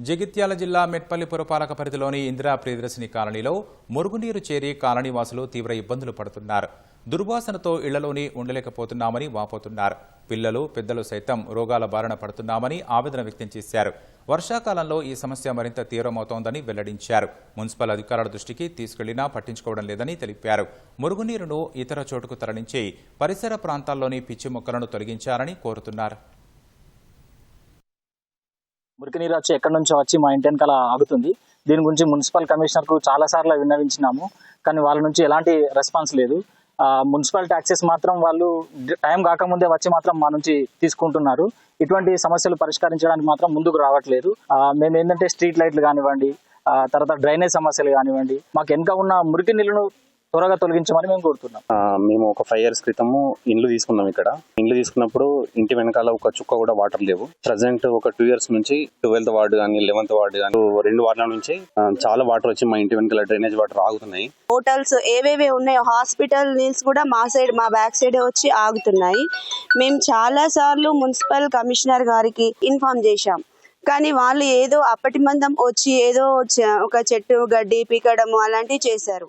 జగిత్యాల జిల్లా మెట్పల్లి పురపాలక పరిధిలోని ఇందిరా ప్రియదర్శిని కాలనీలో మురుగునీరు చేరి కాలనీ వాసులు తీవ్ర ఇబ్బందులు పడుతున్నారు. దుర్వాసనతో ఇళ్ళలోని ఉండలేకపోతున్నామని వాపోతున్నారు. పిల్లలు పెద్దలు సైతం రోగాల బారిన పడుతున్నామని ఆవేదన వ్యక్తం చేశారు. వర్షాకాలంలో ఈ సమస్య మరింత తీవ్రమవుతోందని వెల్లడించారు. మున్సిపల్ అధికారుల దృష్టికి తీసుకెళ్ళినా పట్టించుకోవడం లేదని తెలిపారు. మురుగునీరును ఇతర చోటుకు తరలించి పరిసర ప్రాంతాల్లోని పిచ్చి మొక్కలను తొలగించాలని కోరుతున్నారు. మురికి నీరు వచ్చి ఎక్కడి నుంచో వచ్చి మా ఇంటి వెనకాల ఆగుతుంది. దీని గురించి మున్సిపల్ కమిషనర్కు చాలా సార్లు విన్నవించినాము. కానీ వాళ్ళ నుంచి ఎలాంటి రెస్పాన్స్ లేదు. మున్సిపల్ ట్యాక్సెస్ మాత్రం వాళ్ళు టైం కాకముందే వచ్చి మాత్రం మా నుంచి తీసుకుంటున్నారు. ఇటువంటి సమస్యలు పరిష్కరించడానికి మాత్రం ముందుకు రావట్లేదు. మేము ఏంటంటే స్ట్రీట్ లైట్లు కానివ్వండి తర్వాత డ్రైనేజ్ సమస్యలు కానివ్వండి మాకు వెనక ఉన్న మురికి నీళ్ళను త్వరగా తొలగించమని మేము కోరుతున్నాం. మేము ఒక ఫైవ్ ఇయర్స్ క్రితము ఇండ్లు తీసుకున్నాం ఇక్కడ. ఇండ్లు తీసుకున్నప్పుడు ఇంటి వెనకాల ఒక చుక్క కూడా వాటర్ లేవు. ప్రజెంట్ ఒక టూ ఇయర్స్ నుంచి ట్వెల్త్ వార్డు కానీ లెవెన్త్ వార్డు కానీ రెండు వార్డుల నుంచి చాలా వాటర్ వచ్చి మా ఇంటి వెనకాల డ్రైనేజ్ వాటర్ ఆగుతున్నాయి. హోటల్స్ ఏవేవి ఉన్నాయో హాస్పిటల్ నీల్స్ కూడా మా సైడ్ మా బ్యాక్ సైడ్ వచ్చి ఆగుతున్నాయి. మేము చాలా సార్లు మున్సిపల్ కమిషనర్ గారికి ఇన్ఫార్మ్ చేశాం. కానీ వాళ్ళు ఏదో అప్పటి మందం వచ్చి ఏదో ఒక చెట్టు గడ్డి పీకడము అలాంటివి చేశారు.